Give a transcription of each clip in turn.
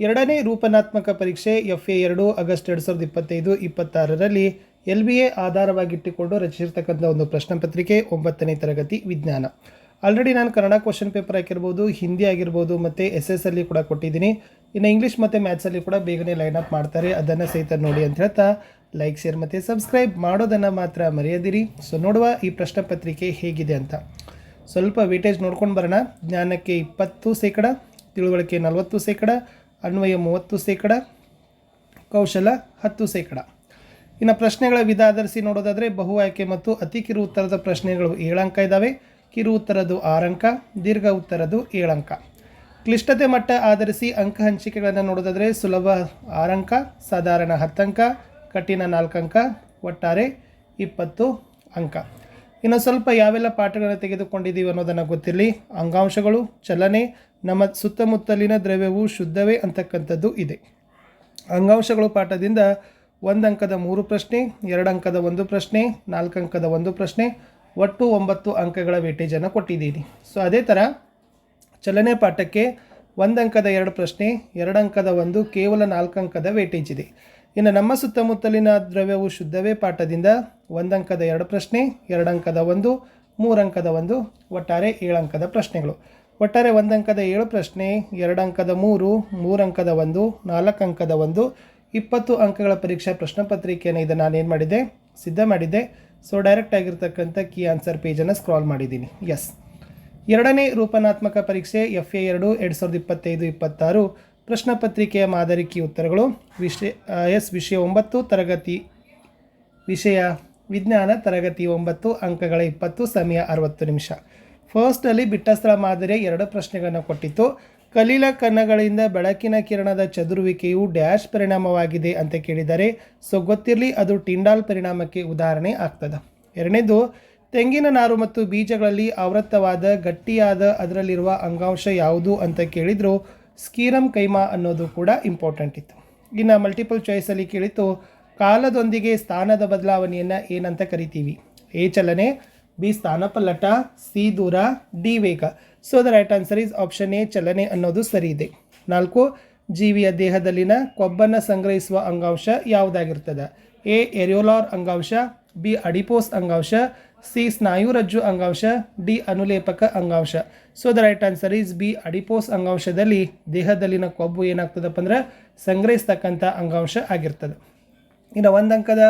ಎರಡನೇ ರೂಪನಾತ್ಮಕ ಪರೀಕ್ಷೆ ಎಫ್ ಎ ಎರಡು ಆಗಸ್ಟ್ ಎರಡು ಸಾವಿರದ ಇಪ್ಪತ್ತೈದು, ಇಪ್ಪತ್ತಾರರಲ್ಲಿ ಎಲ್ ಬಿ ಎ ಆಧಾರವಾಗಿಟ್ಟುಕೊಂಡು ರಚಿಸಿರ್ತಕ್ಕಂಥ ಒಂದು ಪ್ರಶ್ನೆ ಪತ್ರಿಕೆ ಒಂಬತ್ತನೇ ತರಗತಿ ವಿಜ್ಞಾನ. ಆಲ್ರೆಡಿ ನಾನು ಕನ್ನಡ ಕ್ವಶನ್ ಪೇಪರ್ ಹಾಕಿರ್ಬೋದು, ಹಿಂದಿ ಆಗಿರ್ಬೋದು, ಮತ್ತು ಎಸ್ ಎಸ್ ಅಲ್ಲಿ ಕೂಡ ಕೊಟ್ಟಿದ್ದೀನಿ. ಇನ್ನು ಇಂಗ್ಲೀಷ್ ಮತ್ತು ಮ್ಯಾಥ್ಸಲ್ಲಿ ಕೂಡ ಬೇಗನೆ ಲೈನ್ ಅಪ್ ಮಾಡ್ತಾರೆ. ಅದನ್ನು ಸಹಿತ ನೋಡಿ ಅಂತ ಹೇಳ್ತಾ ಲೈಕ್ ಶೇರ್ ಮತ್ತು ಸಬ್ಸ್ಕ್ರೈಬ್ ಮಾಡೋದನ್ನು ಮಾತ್ರ ಮರೆಯದಿರಿ. ಸೊ ನೋಡುವ ಈ ಪ್ರಶ್ನೆ ಪತ್ರಿಕೆ ಹೇಗಿದೆ ಅಂತ. ಸ್ವಲ್ಪ ವೇಟೇಜ್ ನೋಡ್ಕೊಂಡು ಬರೋಣ. ಜ್ಞಾನಕ್ಕೆ ಇಪ್ಪತ್ತು ಶೇಕಡ, ತಿಳುವಳಿಕೆ ನಲವತ್ತು ಶೇಕಡ ಅನ್ವಯ ಮೂವತ್ತು ಶೇಕಡ ಕೌಶಲ ಹತ್ತು ಶೇಕಡ ಇನ್ನು ಪ್ರಶ್ನೆಗಳ ವಿಧ ಆಧರಿಸಿ ನೋಡೋದಾದರೆ ಬಹು ಆಯ್ಕೆ ಮತ್ತು ಅತಿ ಕಿರು ಉತ್ತರದ ಪ್ರಶ್ನೆಗಳು ಏಳು ಅಂಕ ಇದ್ದಾವೆ ಕಿರು ಉತ್ತರದ್ದು ಆರು ಅಂಕ ದೀರ್ಘ ಉತ್ತರದ್ದು ಏಳು ಅಂಕ ಕ್ಲಿಷ್ಟತೆ ಮಟ್ಟ ಆಧರಿಸಿ ಅಂಕ ಹಂಚಿಕೆಗಳನ್ನು ನೋಡೋದಾದರೆ ಸುಲಭ ಆರು ಅಂಕ ಸಾಧಾರಣ ಹತ್ತು ಅಂಕ ಕಠಿಣ ನಾಲ್ಕು ಅಂಕ ಒಟ್ಟಾರೆ ಇಪ್ಪತ್ತು ಅಂಕ. ಇನ್ನು ಸ್ವಲ್ಪ ಯಾವೆಲ್ಲ ಪಾಠಗಳನ್ನು ತೆಗೆದುಕೊಂಡಿದ್ದೀವಿ ಅನ್ನೋದನ್ನು ಗೊತ್ತಿರಲಿ. ಅಂಗಾಂಶಗಳು, ಚಲನೆ, ನಮ್ಮ ಸುತ್ತಮುತ್ತಲಿನ ದ್ರವ್ಯವು ಶುದ್ಧವೇ ಅಂತಕ್ಕಂಥದ್ದು ಇದೆ. ಅಂಗಾಂಶಗಳು ಪಾಠದಿಂದ ಒಂದು ಅಂಕದ ಮೂರು ಪ್ರಶ್ನೆ, ಎರಡು ಅಂಕದ ಒಂದು ಪ್ರಶ್ನೆ, ನಾಲ್ಕು ಅಂಕದ ಒಂದು ಪ್ರಶ್ನೆ, ಒಟ್ಟು ಒಂಬತ್ತು ಅಂಕಗಳ ವೇಟೇಜನ್ನು ಕೊಟ್ಟಿದ್ದೀನಿ. ಸೊ ಅದೇ ಥರ ಚಲನೆ ಪಾಠಕ್ಕೆ ಒಂದು ಅಂಕದ ಎರಡು ಪ್ರಶ್ನೆ, ಎರಡು ಅಂಕದ ಒಂದು ಕೇವಲ ನಾಲ್ಕು ಅಂಕದ ವೇಟೇಜ್ ಇದೆ. ಇನ್ನು ನಮ್ಮ ಸುತ್ತಮುತ್ತಲಿನ ದ್ರವ್ಯವು ಶುದ್ಧವೇ ಪಾಠದಿಂದ ಒಂದಂಕದ ಎರಡು ಪ್ರಶ್ನೆ ಎರಡು ಅಂಕದ ಒಂದು, ಮೂರಂಕದ ಒಂದು, ಒಟ್ಟಾರೆ ಅಂಕದ ಪ್ರಶ್ನೆಗಳು. ಒಟ್ಟಾರೆ ಒಂದಂಕದ ಏಳು ಪ್ರಶ್ನೆ ಎರಡು ಅಂಕದ ಮೂರು, ಮೂರಂಕದ ಒಂದು ನಾಲ್ಕು ಅಂಕದ ಒಂದು, ಇಪ್ಪತ್ತು ಅಂಕಗಳ ಪರೀಕ್ಷಾ ಪ್ರಶ್ನೆ ಪತ್ರಿಕೆಯನ್ನು ಇದು ನಾನೇನು ಮಾಡಿದ್ದೆ? ಸಿದ್ಧ ಮಾಡಿದ್ದೆ. ಸೊ ಡೈರೆಕ್ಟ್ ಆಗಿರ್ತಕ್ಕಂಥ ಕೀ ಆನ್ಸರ್ ಪೇಜನ್ನು ಸ್ಕ್ರಾಲ್ ಮಾಡಿದ್ದೀನಿ. ಎಸ್ ಎರಡನೇ ರೂಪನಾತ್ಮಕ ಪರೀಕ್ಷೆ ಎಫ್ ಎ ಎರಡು ಎರಡು ಸಾವಿರದ ಇಪ್ಪತ್ತೈದು, ಇಪ್ಪತ್ತಾರು. ಪ್ರಶ್ನೆ ಮಾದರಿಕೆ ಮಾದರಿ ಉತ್ತರಗಳು. ವಿಷಯ ಎಸ್, ವಿಷಯ ಒಂಬತ್ತು, ತರಗತಿ ವಿಷಯ ವಿಜ್ಞಾನ, ತರಗತಿ ಒಂಬತ್ತು, ಅಂಕಗಳ ಇಪ್ಪತ್ತು, ಸಮಯ ಅರವತ್ತು ನಿಮಿಷ. ಫಸ್ಟಲ್ಲಿ ಬಿಟ್ಟಸ್ಥಳ ಮಾದರಿಯ ಎರಡು ಪ್ರಶ್ನೆಗಳನ್ನು ಕೊಟ್ಟಿತ್ತು. ಕಲೀಲ ಕಣಗಳಿಂದ ಬೆಳಕಿನ ಕಿರಣದ ಚದುರುವಿಕೆಯು ಡ್ಯಾಶ್ ಪರಿಣಾಮವಾಗಿದೆ ಅಂತ ಕೇಳಿದರೆ, ಸೊ ಗೊತ್ತಿರಲಿ, ಅದು ಟಿಂಡಾಲ್ ಪರಿಣಾಮಕ್ಕೆ ಉದಾಹರಣೆ ಆಗ್ತದೆ. ಎರಡನೇದು, ತೆಂಗಿನ ನಾರು ಮತ್ತು ಬೀಜಗಳಲ್ಲಿ ಆವೃತ್ತವಾದ, ಗಟ್ಟಿಯಾದ, ಅದರಲ್ಲಿರುವ ಅಂಗಾಂಶ ಯಾವುದು ಅಂತ ಕೇಳಿದ್ರು. ಸ್ಕೀರಮ್ ಕೈಮಾ ಅನ್ನೋದು ಕೂಡ ಇಂಪಾರ್ಟೆಂಟ್ ಇತ್ತು. ಇನ್ನು ಮಲ್ಟಿಪಲ್ ಚಾಯ್ಸಲ್ಲಿ ಕೇಳಿತ್ತು ಕಾಲದೊಂದಿಗೆ ಸ್ಥಾನದ ಬದಲಾವಣೆಯನ್ನು ಏನಂತ ಕರಿತೀವಿ. ಎ ಚಲನೆ, ಬಿ ಸ್ಥಾನಪಲ್ಲಟ, ಸಿ ದೂರ, ಡಿ ವೇಗ. So the right answer is option A ಚಲನೆ ಅನ್ನೋದು ಸರಿ ಇದೆ. ನಾಲ್ಕು, ಜೀವಿಯ ದೇಹದಲ್ಲಿನ ಕೊಬ್ಬನ್ನು ಸಂಗ್ರಹಿಸುವ ಅಂಗಾಂಶ ಯಾವುದಾಗಿರ್ತದೆ? ಎ ಎರಿಯೋಲಾರ್ ಅಂಗಾಂಶ ಬಿ ಅಡಿಪೋಸ್ ಅಂಗಾಂಶ, ಸಿ ಸ್ನಾಯುರಜ್ಜು ಅಂಗಾಂಶ, ಡಿ ಅನುಲೇಪಕ ಅಂಗಾಂಶ. So the right answer is B adipose ಅಂಗಾಂಶದಲ್ಲಿ ದೇಹದಲ್ಲಿನ ಕೊಬ್ಬು ಏನಾಗ್ತದಪ್ಪ ಅಂದ್ರೆ ಸಂಗ್ರಹಿಸ್ತಕ್ಕಂಥ ಅಂಗಾಂಶ ಆಗಿರ್ತದೆ. ಇನ್ನು ಒಂದು ಅಂಕದ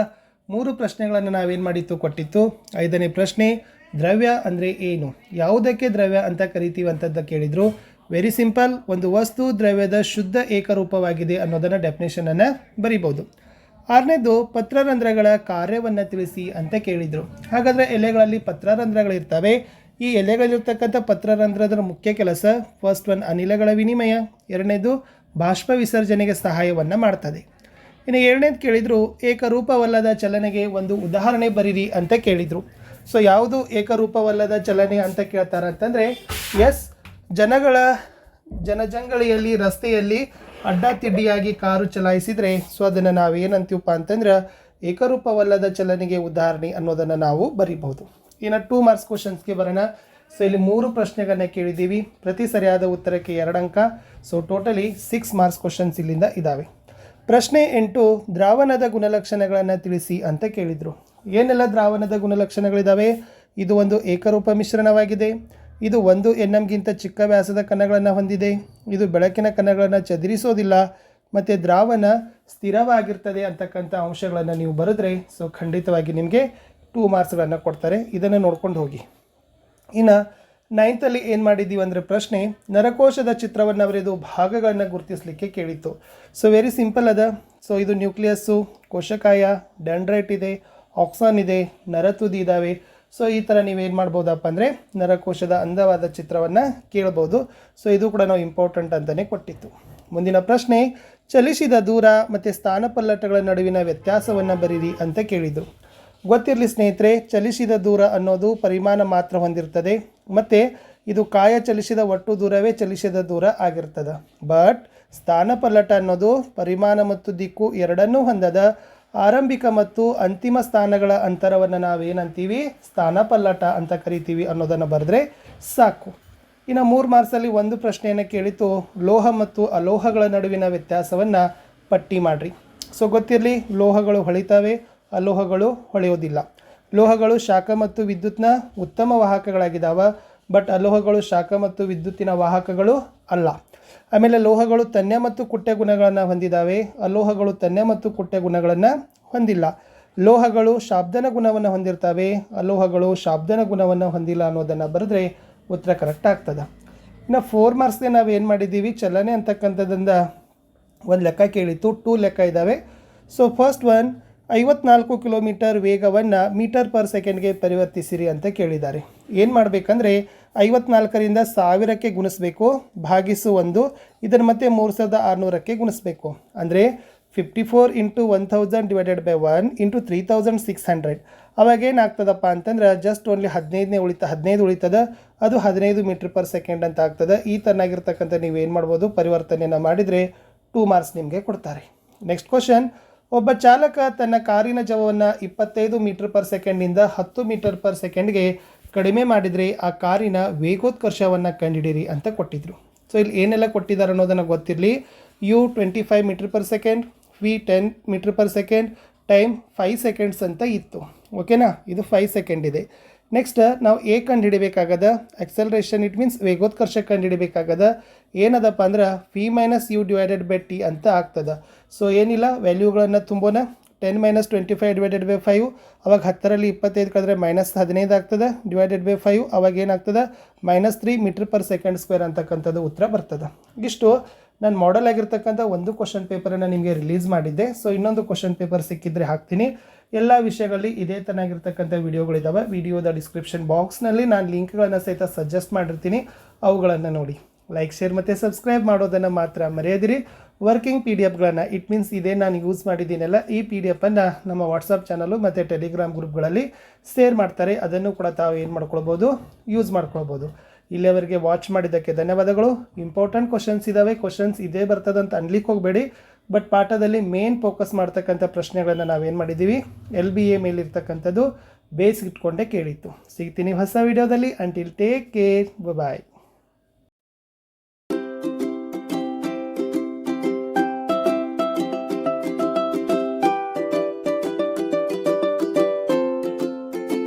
ಮೂರು ಪ್ರಶ್ನೆಗಳನ್ನು ನಾವೇನು ಮಾಡಿತ್ತು, ಕೊಟ್ಟಿತ್ತು. ಐದನೇ ಪ್ರಶ್ನೆ, ದ್ರವ್ಯ ಅಂದರೆ ಏನು? ಯಾವುದಕ್ಕೆ ದ್ರವ್ಯ ಅಂತ ಕರಿತೀವಿ ಅಂತದ್ದು ಕೇಳಿದರು. ವೆರಿ ಸಿಂಪಲ್ ಒಂದು ವಸ್ತು ದ್ರವ್ಯದ ಶುದ್ಧ ಏಕರೂಪವಾಗಿದೆ ಅನ್ನೋದನ್ನು ಡೆಫಿನೇಷನನ್ನು ಬರಿಬೋದು. ಆರನೇದು, ಪತ್ರರಂಧ್ರಗಳ ಕಾರ್ಯವನ್ನು ತಿಳಿಸಿ ಅಂತ ಕೇಳಿದರು. ಹಾಗಾದರೆ ಎಲೆಗಳಲ್ಲಿ ಪತ್ರರಂಧ್ರಗಳಿರ್ತವೆ. ಈ ಎಲೆಗಳಿರ್ತಕ್ಕಂಥ ಪತ್ರರಂಧ್ರದ ಮುಖ್ಯ ಕೆಲಸ ಫಸ್ಟ್ ಒನ್ ಅನಿಲಗಳ ವಿನಿಮಯ, ಎರಡನೇದು ಬಾಷ್ಪ ವಿಸರ್ಜನೆಗೆ ಸಹಾಯವನ್ನು ಮಾಡ್ತದೆ. ಇನ್ನು ಎರಡನೇದು ಕೇಳಿದರು, ಏಕರೂಪವಲ್ಲದ ಚಲನೆಗೆ ಒಂದು ಉದಾಹರಣೆ ಬರೀರಿ ಅಂತ ಕೇಳಿದರು. ಸೊ ಯಾವುದು ಏಕರೂಪವಲ್ಲದ ಚಲನೆ ಅಂತ ಕೇಳ್ತಾರೆ ಅಂತಂದರೆ ಎಸ್ ಜನಗಳ, ಜನಜಂಗಳಿಯಲ್ಲಿ, ರಸ್ತೆಯಲ್ಲಿ ಅಡ್ಡಾತಿಡ್ಡಿಯಾಗಿ ಕಾರು ಚಲಾಯಿಸಿದರೆ ಸೊ ಅದನ್ನು ನಾವು ಏನಂತೀವಪ್ಪ ಅಂತಂದ್ರೆ ಏಕರೂಪವಲ್ಲದ ಚಲನೆಗೆ ಉದಾಹರಣೆ ಅನ್ನೋದನ್ನು ನಾವು ಬರೀಬಹುದು. ಇನ್ನು ಟೂ ಮಾರ್ಕ್ಸ್ ಕ್ವಶನ್ಸ್ಗೆ ಬರೋಣ. ಸೊ ಇಲ್ಲಿ ಮೂರು ಪ್ರಶ್ನೆಗಳನ್ನ ಕೇಳಿದ್ದೀವಿ. ಪ್ರತಿ ಸರಿಯಾದ ಉತ್ತರಕ್ಕೆ ಎರಡು ಅಂಕ. So totally six marks questions ಇಲ್ಲಿಂದ ಇದ್ದಾವೆ ಪ್ರಶ್ನೆ ಎಂಟು, ದ್ರಾವಣದ ಗುಣಲಕ್ಷಣಗಳನ್ನು ತಿಳಿಸಿ ಅಂತ ಕೇಳಿದರು. ಏನೆಲ್ಲ ದ್ರಾವಣದ ಗುಣಲಕ್ಷಣಗಳಿದ್ದಾವೆ ಇದು ಒಂದು ಏಕರೂಪ ಮಿಶ್ರಣವಾಗಿದೆ. ಇದು ಒಂದು ಎನ್ ಎಮ್ಗಿಂತ ಚಿಕ್ಕ ವ್ಯಾಸದ ಕಣಗಳನ್ನು ಹೊಂದಿದೆ. ಇದು ಬೆಳಕಿನ ಕಣಗಳನ್ನು ಚದುರಿಸೋದಿಲ್ಲ. ಮತ್ತು ದ್ರಾವಣ ಸ್ಥಿರವಾಗಿರ್ತದೆ ಅಂತಕ್ಕಂಥ ಅಂಶಗಳನ್ನು ನೀವು ಬರೆದ್ರೆ ಸೊ ಖಂಡಿತವಾಗಿ ನಿಮಗೆ ಟೂ ಮಾರ್ಕ್ಸ್ಗಳನ್ನು ಕೊಡ್ತಾರೆ. ಇದನ್ನು ನೋಡ್ಕೊಂಡು ಹೋಗಿ. ಇನ್ನು ನೈನ್ತಲ್ಲಿ ಏನು ಮಾಡಿದ್ದೀವಿ ಅಂದರೆ ಪ್ರಶ್ನೆ, ನರಕೋಶದ ಚಿತ್ರವನ್ನು ಅವರಿದು ಭಾಗಗಳನ್ನು ಗುರುತಿಸಲಿಕ್ಕೆ ಕೇಳಿತ್ತು. ಸೊ ವೆರಿ ಸಿಂಪಲ್ ಅದ. ಸೊ ಇದು ನ್ಯೂಕ್ಲಿಯಸ್ಸು ಕೋಶಕಾಯ ಡ್ಯಾಂಡ್ರೈಟ್ ಇದೆ ಆಕ್ಸಾನ್ ಇದೆ, ನರತುದಿ ಇದ್ದಾವೆ ಸೊ ಈ ಥರ ನೀವೇನು ಮಾಡ್ಬೋದಪ್ಪ ಅಂದರೆ ನರಕೋಶದ ಅಂದವಾದ ಚಿತ್ರವನ್ನು ಕೇಳ್ಬೋದು. ಸೊ ಇದು ಕೂಡ ನಾವು ಇಂಪಾರ್ಟೆಂಟ್ ಅಂತಲೇ ಕೊಟ್ಟಿತ್ತು. ಮುಂದಿನ ಪ್ರಶ್ನೆ, ಚಲಿಸಿದ ದೂರ ಮತ್ತು ಸ್ಥಾನಪಲ್ಲಟಗಳ ನಡುವಿನ ವ್ಯತ್ಯಾಸವನ್ನು ಬರೀರಿ ಅಂತ ಕೇಳಿದರು. ಗೊತ್ತಿರಲಿ ಸ್ನೇಹಿತರೆ, ಚಲಿಸಿದ ದೂರ ಅನ್ನೋದು ಪರಿಮಾಣ ಮಾತ್ರ ಹೊಂದಿರ್ತದೆ, ಮತ್ತು ಇದು ಕಾಯ ಚಲಿಸಿದ ಒಟ್ಟು ದೂರವೇ ಚಲಿಸಿದ ದೂರ ಆಗಿರ್ತದೆ. ಬಟ್ ಸ್ಥಾನಪಲ್ಲಟ ಅನ್ನೋದು ಪರಿಮಾಣ ಮತ್ತು ದಿಕ್ಕು ಎರಡನ್ನೂ ಹೊಂದದ ಆರಂಭಿಕ ಮತ್ತು ಅಂತಿಮ ಸ್ಥಾನಗಳ ಅಂತರವನ್ನು ನಾವೇನಂತೀವಿ? ಸ್ಥಾನಪಲ್ಲಟ ಅಂತ ಕರಿತೀವಿ ಅನ್ನೋದನ್ನು ಬರೆದ್ರೆ ಸಾಕು. ಇನ್ನು ಮೂರು ಮಾರ್ಕ್ಸಲ್ಲಿ ಒಂದು ಪ್ರಶ್ನೆಯನ್ನು ಕೇಳಿತು. ಲೋಹ ಮತ್ತು ಅಲೋಹಗಳ ನಡುವಿನ ವ್ಯತ್ಯಾಸವನ್ನು ಪಟ್ಟಿ ಮಾಡಿರಿ. ಸೊ ಗೊತ್ತಿರಲಿ, ಲೋಹಗಳು ಹೊಳಿತಾವೆ, ಅಲೋಹಗಳು ಹೊಳೆಯೋದಿಲ್ಲ. ಲೋಹಗಳು ಶಾಖ ಮತ್ತು ವಿದ್ಯುತ್ನ ಉತ್ತಮ ವಾಹಕಗಳಾಗಿದ್ದಾವೆ ಬಟ್ ಅಲೋಹಗಳು ಶಾಖ ಮತ್ತು ವಿದ್ಯುತ್ತಿನ ವಾಹಕಗಳು ಅಲ್ಲ. ಆಮೇಲೆ ಲೋಹಗಳು ತನ್ಯ ಮತ್ತು ಕುಟ್ಟೆ ಗುಣಗಳನ್ನು ಹೊಂದಿದ್ದಾವೆ ಅಲೋಹಗಳು ತನ್ಯ ಮತ್ತು ಕುಟ್ಟೆ ಗುಣಗಳನ್ನು ಹೊಂದಿಲ್ಲ. ಲೋಹಗಳು ಶಾಬ್ದನ ಗುಣವನ್ನು ಹೊಂದಿರ್ತವೆ. ಅಲೋಹಗಳು ಶಾಬ್ದನ ಗುಣವನ್ನು ಹೊಂದಿಲ್ಲ ಅನ್ನೋದನ್ನು ಬರೆದ್ರೆ ಉತ್ತರ ಕರೆಕ್ಟ್ ಆಗ್ತದೆ. ಇನ್ನು ಫೋರ್ ಮಾರ್ಕ್ಸ್ಗೆ ನಾವು ಏನು ಮಾಡಿದ್ದೀವಿ? ಚಲನೆ ಅಂತಕ್ಕಂಥದ್ದಿಂದ ಒಂದು ಲೆಕ್ಕ ಕೇಳಿತ್ತು. ಟೂ ಲೆಕ್ಕ ಇದ್ದಾವೆ ಸೊ ಫಸ್ಟ್ ಒನ್ ಐವತ್ನಾಲ್ಕು ಕಿಲೋಮೀಟರ್ ವೇಗವನ್ನು ಮೀಟರ್ ಪರ್ ಸೆಕೆಂಡ್ಗೆ ಪರಿವರ್ತಿಸಿರಿ ಅಂತ ಕೇಳಿದ್ದಾರೆ. ಏನು ಮಾಡಬೇಕಂದ್ರೆ ಐವತ್ನಾಲ್ಕರಿಂದ ಸಾವಿರಕ್ಕೆ ಗುಣಿಸ್ಬೇಕು, ಭಾಗಿಸು ಒಂದು, ಇದನ್ನು ಮತ್ತೆ ಮೂರು ಸಾವಿರದ ಆರುನೂರಕ್ಕೆ ಗುಣಿಸ್ಬೇಕು. ಅಂದರೆ fifty four into one thousand divided by one into three thousand six hundred ಅವಾಗ ಏನಾಗ್ತದಪ್ಪ ಅಂತಂದ್ರೆ ಜಸ್ಟ್ ಓನ್ಲಿ ಹದಿನೈದನೇ ಉಳಿತ, ಹದಿನೈದು ಉಳಿತದ, ಅದು ಹದಿನೈದು ಮೀಟ್ರ್ ಪರ್ ಸೆಕೆಂಡ್ ಅಂತ ಆಗ್ತದೆ. ಈ ಥರನಾಗಿರ್ತಕ್ಕಂಥ ನೀವು ಏನು ಮಾಡ್ಬೋದು, ಪರಿವರ್ತನೆಯನ್ನು ಮಾಡಿದರೆ ಟೂ ಮಾರ್ಕ್ಸ್ ನಿಮಗೆ ಕೊಡ್ತಾರೆ. ನೆಕ್ಸ್ಟ್ ಕ್ವಶನ್ ಒಬ್ಬ ಚಾಲಕ ತನ್ನ ಕಾರಿನ ಜವವನ್ನು ಇಪ್ಪತ್ತೈದು ಮೀಟರ್ ಪರ್ ಸೆಕೆಂಡಿಂದ ಹತ್ತು ಮೀಟರ್ ಪರ್ ಸೆಕೆಂಡ್ಗೆ ಕಡಿಮೆ ಮಾಡಿದರೆ ಆ ಕಾರಿನ ವೇಗೋತ್ಕರ್ಷವನ್ನು ಕಂಡುಹಿಡಿಯಿರಿ ಅಂತ ಕೊಟ್ಟಿದ್ರು. ಸೊ, ಇಲ್ಲಿ ಏನೆಲ್ಲ ಕೊಟ್ಟಿದ್ದಾರೆ ಅನ್ನೋದನ್ನು ಗೊತ್ತಿರಲಿ. U twenty five metre per second, V ten metre per second, time five seconds ಅಂತ ಇತ್ತು. ಓಕೆನಾ? ಇದು ಫೈವ್ ಸೆಕೆಂಡ್ ಇದೆ. ನೆಕ್ಸ್ಟ್, ನಾವು ಎ ಕಂಡು ಎಕ್ಸಲ್ರೇಷನ್ ಇಟ್ ಮೀನ್ಸ್ ವೇಗೋತ್ಕರ್ಷ ಕಂಡು ಹಿಡಿಬೇಕಾಗದ ಏನದಪ್ಪ ಅಂದ್ರೆ P minus U divided by T ಅಂತ ಆಗ್ತದೆ. ಸೊ ಏನಿಲ್ಲ ವ್ಯಾಲ್ಯೂಗಳನ್ನು ತುಂಬೋಣ ten minus twenty five divided by five ಅವಾಗ ಹತ್ತರಲ್ಲಿ ಇಪ್ಪತ್ತೈದು ಕಳೆದ್ರೆ ಮೈನಸ್ ಹದಿನೈದು ಆಗ್ತದೆ. ಡಿವೈಡೆಡ್ ಬೈ ಫೈವ್ ಅವಾಗ ಏನಾಗ್ತದೆ? Minus three metre per second square ಅಂತಕ್ಕಂಥದ್ದು ಉತ್ತರ ಬರ್ತದೆ. ಇಷ್ಟು ನಾನು ಮಾಡಲ್ ಆಗಿರ್ತಕ್ಕಂಥ ಒಂದು ಕ್ವಶನ್ ಪೇಪರನ್ನು ನಿಮಗೆ ರಿಲೀಸ್ ಮಾಡಿದ್ದೆ. ಸೊ ಇನ್ನೊಂದು ಕ್ವಶನ್ ಪೇಪರ್ ಸಿಕ್ಕಿದ್ರೆ ಹಾಕ್ತೀನಿ. ಎಲ್ಲ ವಿಷಯಗಳಲ್ಲಿ ಇದೇ ತನಾಗಿರ್ತಕ್ಕಂಥ ವಿಡಿಯೋಗಳಿದ್ದಾವೆ ವಿಡಿಯೋದ ಡಿಸ್ಕ್ರಿಪ್ಷನ್ ಬಾಕ್ಸ್ನಲ್ಲಿ ನಾನು ಲಿಂಕ್ಗಳನ್ನು ಸಹಿತ ಸಜೆಸ್ಟ್ ಮಾಡಿರ್ತೀನಿ. ಅವುಗಳನ್ನು ನೋಡಿ. ಲೈಕ್ ಶೇರ್ ಮತ್ತು ಸಬ್ಸ್ಕ್ರೈಬ್ ಮಾಡೋದನ್ನು ಮಾತ್ರ ಮರೆಯದಿರಿ. ವರ್ಕಿಂಗ್ ಪಿ ಡಿ ಎಫ್ಗಳನ್ನು ಇಟ್ ಮೀನ್ಸ್ ಇದೇ ನಾನು ಯೂಸ್ ಮಾಡಿದ್ದೀನಲ್ಲ, ಈ ಪಿ ಡಿ ಎಫನ್ನು ನಮ್ಮ ವಾಟ್ಸಪ್ ಚಾನಲು ಮತ್ತು ಟೆಲಿಗ್ರಾಮ್ ಗ್ರೂಪ್ಗಳಲ್ಲಿ ಶೇರ್ ಮಾಡ್ತಾರೆ. ಅದನ್ನು ಕೂಡ ತಾವು ಏನು ಮಾಡ್ಕೊಳ್ಬೋದು? ಯೂಸ್ ಮಾಡ್ಕೊಳ್ಬೋದು. ಇಲ್ಲಿಯವರೆಗೆ ವಾಚ್ ಮಾಡಿದ್ದಕ್ಕೆ ಧನ್ಯವಾದಗಳು. ಇಂಪಾರ್ಟೆಂಟ್ ಕ್ವಶನ್ಸ್ ಇದ್ದಾವೆ ಕ್ವಶನ್ಸ್ ಇದೇ ಬರ್ತದೆ ಅಂತ ಅನ್ಲಿಕ್ಕೆ ಹೋಗಬೇಡಿ. ಬಟ್ ಪಾಠದಲ್ಲಿ ಮೇನ್ ಫೋಕಸ್ ಮಾಡ್ತಕ್ಕಂಥ ಪ್ರಶ್ನೆಗಳನ್ನು ನಾವೇನು ಮಾಡಿದ್ದೀವಿ? ಎಲ್ ಬಿ ಎ ಮೇಲಿರ್ತಕ್ಕಂಥದ್ದು ಬೇಸ್ ಇಟ್ಕೊಂಡೇ ಕೇಳಿತ್ತು. ಸಿಗ್ತೀನಿ ಹೊಸ ವಿಡಿಯೋದಲ್ಲಿ ಅಂಟಿಲ್ ಟೇಕ್ ಕೇರ್ ಬಾಯ್